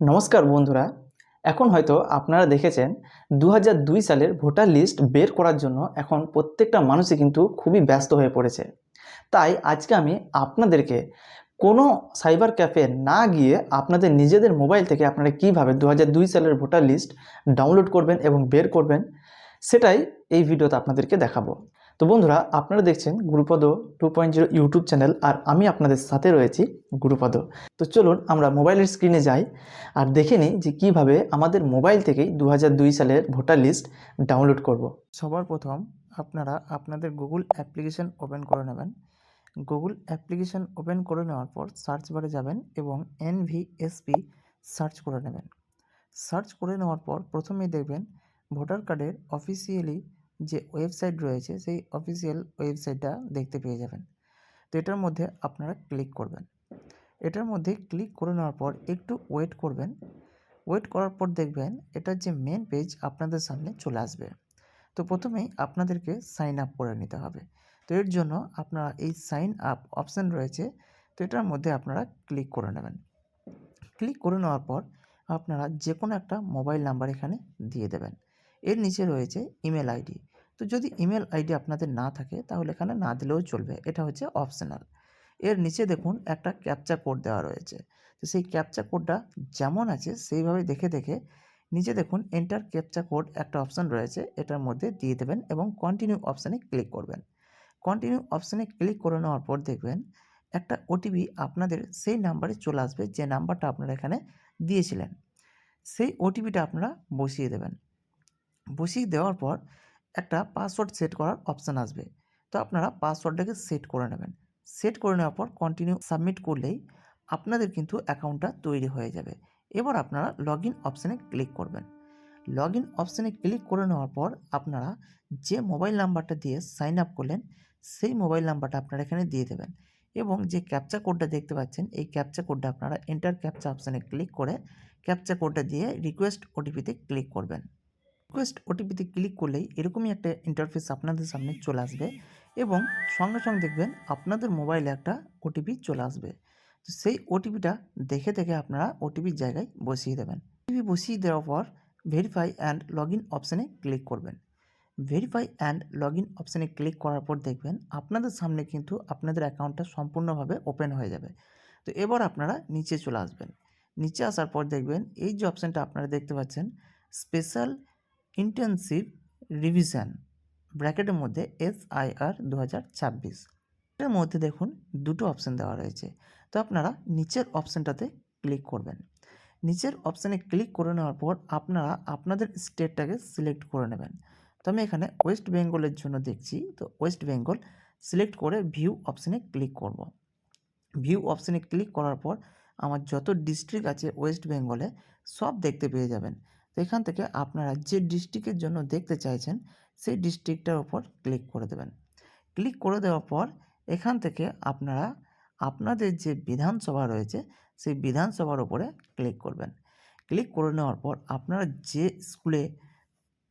নমস্কার বন্ধুরা, এখন হয়তো আপনারা দেখেছেন দু দুই সালের ভোটার লিস্ট বের করার জন্য এখন প্রত্যেকটা মানুষই কিন্তু খুবই ব্যস্ত হয়ে পড়েছে। তাই আজকে আমি আপনাদেরকে কোনো সাইবার ক্যাফে না গিয়ে আপনাদের নিজেদের মোবাইল থেকে আপনারা কীভাবে দু দুই সালের ভোটার লিস্ট ডাউনলোড করবেন এবং বের করবেন, সেটাই এই ভিডিওতে আপনাদেরকে দেখাবো। তো বন্ধুরা, আপনারা দেখছেন Gurupada two point zero YouTube channel আর আমি আপনাদের সাথে রয়েছি গুরুপদ। তো চলুন আমরা মোবাইলের স্ক্রিনে যাই আর দেখে নিই যে কীভাবে আমাদের মোবাইল থেকেই দু দুই সালের ভোটার লিস্ট ডাউনলোড করব। সবার প্রথম আপনারা আপনাদের গুগল অ্যাপ্লিকেশন ওপেন করে নেবেন। গুগল অ্যাপ্লিকেশন ওপেন করে নেওয়ার পর সার্চ বারে যাবেন এবং এনভিএসপি সার্চ করে নেবেন। সার্চ করে নেওয়ার পর প্রথমেই দেখবেন ভোটার কার্ডের অফিসিয়ালি যে ওয়েবসাইট রয়েছে, সেই অফিসিয়াল ওয়েবসাইটটা দেখতে পেয়ে যাবেন। তো এটার মধ্যে আপনারা ক্লিক করবেন। এটার মধ্যে ক্লিক করে নেওয়ার পর একটু ওয়েট করবেন। ওয়েট করার পর দেখবেন এটার যে মেন পেজ আপনাদের সামনে চলে আসবে। তো প্রথমেই আপনাদেরকে সাইন আপ করে নিতে হবে। তো এর জন্য আপনারা এই সাইন আপ অপশান রয়েছে, তো এটার মধ্যে আপনারা ক্লিক করে নেবেন। ক্লিক করে নেওয়ার পর আপনারা যে কোনো একটা মোবাইল নাম্বার এখানে দিয়ে দেবেন। এর নিচে রয়েছে ইমেল আইডি। তো যদি ইমেল আইডি আপনাদের না থাকে, তাহলে এখানে না দিলেও চলবে। এটা হচ্ছে অপশনাল এর নিচে দেখুন একটা ক্যাপচা কোড দেওয়া রয়েছে। তো সেই ক্যাপচা কোডটা যেমন আছে সেইভাবে দেখে দেখে নিচে দেখুন এন্টার ক্যাপচা কোড একটা অপশান রয়েছে, এটার মধ্যে দিয়ে দেবেন এবং কন্টিনিউ অপশানে ক্লিক করবেন। কন্টিনিউ অপশানে ক্লিক করে নেওয়ার পর দেখবেন একটা ওটিপি আপনাদের সেই নাম্বারে চলে আসবে, যে নাম্বারটা আপনারা এখানে দিয়েছিলেন। সেই ওটিপিটা আপনারা বসিয়ে দেবেন। বসিয়ে দেওয়ার পর একটা পাসওয়ার্ড সেট করার অপশান আসবে। তো আপনারা পাসওয়ার্ডটাকে সেট করে নেবেন। সেট করে নেওয়ার পর কন্টিনিউ সাবমিট করলেই আপনাদের কিন্তু অ্যাকাউন্টটা তৈরি হয়ে যাবে। এবার আপনারা লগ ইন অপশানে ক্লিক করবেন। লগ ইন অপশানে ক্লিক করে নেওয়ার পর আপনারা যে মোবাইল নাম্বারটা দিয়ে সাইন আপ করলেন, সেই মোবাইল নাম্বারটা আপনারা এখানে দিয়ে দেবেন। এবং যে ক্যাপচা কোডটা দেখতে পাচ্ছেন, এই ক্যাপচা কোডটা আপনারা এন্টার ক্যাপচা অপশানে ক্লিক করে ক্যাপচা কোডটা দিয়ে রিকোয়েস্ট ওটিপিতে ক্লিক করবেন। রিকোয়েস্ট ওটিপিতে ক্লিক করলেই এরকমই একটা ইন্টারফেস আপনাদের সামনে চলে আসবে এবং সঙ্গে সঙ্গে দেখবেন আপনাদের মোবাইলে একটা ওটিপি চলে আসবে। তো সেই ওটিপিটা দেখে দেখে আপনারা ওটিপির জায়গায় বসিয়ে দেবেন। ওটিপি বসিয়ে দেওয়ার পর ভেরিফাই অ্যান্ড লগ ইন অপশানে ক্লিক করবেন। ভেরিফাই অ্যান্ড লগ ইন অপশানে ক্লিক করার পর দেখবেন আপনাদের সামনে কিন্তু আপনাদের অ্যাকাউন্টটা সম্পূর্ণভাবে ওপেন হয়ে যাবে। তো এবার আপনারা নিচে চলে আসবেন। নিচে আসার পর দেখবেন এই যে অপশানটা আপনারা দেখতে পাচ্ছেন স্পেশাল ইন্টেন্সিভ রিভিশন, ব্র্যাকেটের মধ্যে এস আই আর দু হাজার ছাব্বিশ। এর মধ্যে দেখুন দুটো অপশান দেওয়া রয়েছে। তো আপনারা নিচের অপশানটাতে ক্লিক করবেন। নিচের অপশানে ক্লিক করে নেওয়ার পর আপনারা আপনাদের স্টেটটাকে সিলেক্ট করে নেবেন। তো আমি এখানে ওয়েস্ট বেঙ্গলের জন্য দেখছি। তো ওয়েস্ট বেঙ্গল সিলেক্ট করে ভিউ অপশানে ক্লিক করব। ভিউ অপশানে ক্লিক করার পর আমার যত ডিস্ট্রিক্ট আছে ওয়েস্ট বেঙ্গলে সব দেখতে পেয়ে যাবেন। এখান থেকে আপনারা যে ডিস্ট্রিক্টের জন্য দেখতে চাইছেন, সেই ডিস্ট্রিক্টটার ওপর ক্লিক করে দেবেন। ক্লিক করে দেওয়ার পর এখান থেকে আপনারা আপনাদের যে বিধানসভা রয়েছে, সেই বিধানসভার ওপরে ক্লিক করবেন। ক্লিক করে নেওয়ার পর আপনারা যে স্কুলে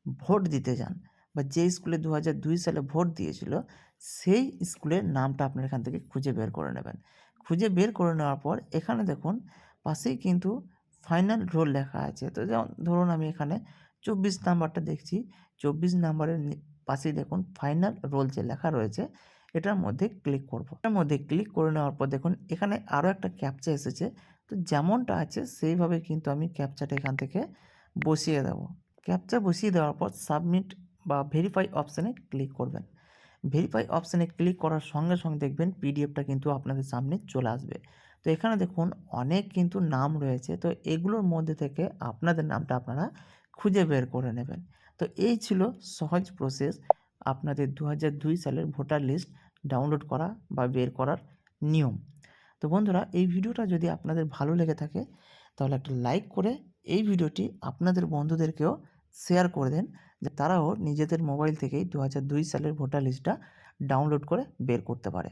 ভোট দিতে যান বা যে স্কুলে দু দুই সালে ভোট দিয়েছিল, সেই স্কুলের নামটা আপনারা এখান থেকে খুঁজে বের করে নেবেন। খুঁজে বের করে নেওয়ার পর এখানে দেখুন, পাশেই কিন্তু ফাইনাল রোল লেখা আছে। তো যেমন ধরুন আমি এখানে চব্বিশ নাম্বারটা দেখছি। চব্বিশ নাম্বারের পাশেই দেখুন ফাইনাল রোল যে লেখা রয়েছে, এটার মধ্যে ক্লিক করব। এটার মধ্যে ক্লিক করে নেওয়ার পর দেখুন এখানে আরও একটা ক্যাপচা এসেছে। তো যেমনটা আছে সেইভাবে কিন্তু আমি ক্যাপচাটা এখান থেকে বসিয়ে দেবো। ক্যাপচা বসিয়ে দেওয়ার পর সাবমিট বা ভেরিফাই অপশানে ক্লিক করবেন। ভেরিফাই অপশানে ক্লিক করার সঙ্গে সঙ্গে দেখবেন পিডিএফটা কিন্তু আপনাদের সামনে চলে আসবে। তো এখানে দেখুন অনেক কিন্তু নাম রয়েছে। তো এগুলোর মধ্যে থেকে আপনাদের নামটা আপনারা খুঁজে বের করে নেবেন। তো এই ছিল সহজ প্রসেস আপনাদের দু সালের ভোটার লিস্ট ডাউনলোড করা বা বের করার নিয়ম। তো বন্ধুরা, এই ভিডিওটা যদি আপনাদের ভালো লেগে থাকে, তাহলে একটা লাইক করে এই ভিডিওটি আপনাদের বন্ধুদেরকেও শেয়ার করে দেন যে তারাও নিজেদের মোবাইল থেকেই দু সালের ভোটার লিস্টটা ডাউনলোড করে বের করতে পারে।